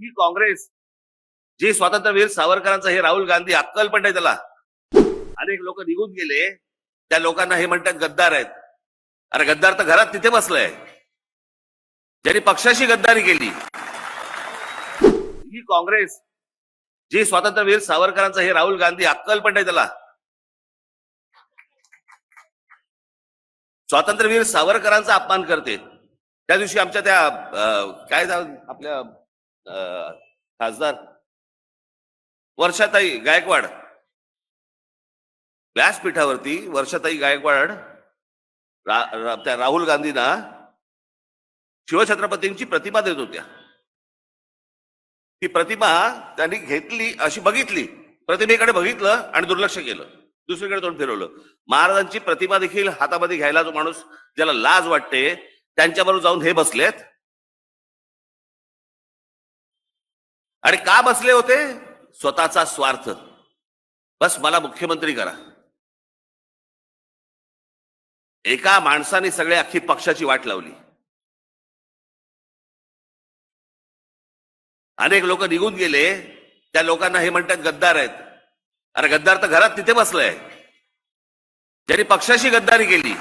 ही काँग्रेस जे स्वातंत्र्यवीर सावरकरांचं हे राहुल गांधी अक्कल पण नाही त्याला. अनेक लोक निघून गेले. त्या लोकांना हे म्हणतात गद्दार आहेत. अरे गद्दार तर घरात तिथे बसलाय. ज्यांनी पक्षाशी गद्दारी केली. ही काँग्रेस जे स्वातंत्र्यवीर सावरकरांचं हे राहुल गांधी अक्कल पण नाही त्याला स्वातंत्र्यवीर सावरकरांचा अपमान करते. त्या दिवशी आमच्या त्या काय झालं आपल्या खासदार. वर्षाताई गायकवाड. व्यासपीठावरती वर्षाताई गायकवाड रा- रा- त्या राहुल गांधींना शिवछत्रपतींची प्रतिमा देत होत्या. ती प्रतिमा त्यांनी घेतली अशी बघितली प्रतिमेकडे बघितलं आणि दुर्लक्ष केलं. दुसरीकडे तोंड फिरवलं. महाराजांची प्रतिमा देखील हातामध्ये घ्यायला जो माणूस ज्याला लाज वाटते त्यांच्याबरोबर जाऊन हे बसलेत. आणि का बसले होते? स्वतःचा स्वार्थ. बस मला मुख्यमंत्री करा. एका माणसाने सगळे अख्खी पक्षाची वाट लावली. अनेक लोक निघून गेले. त्या लोकांना हे म्हणतात गद्दार आहेत. अरे गद्दार तर घरात तिथे बसलाय. ज्यांनी पक्षाशी गद्दारी केली.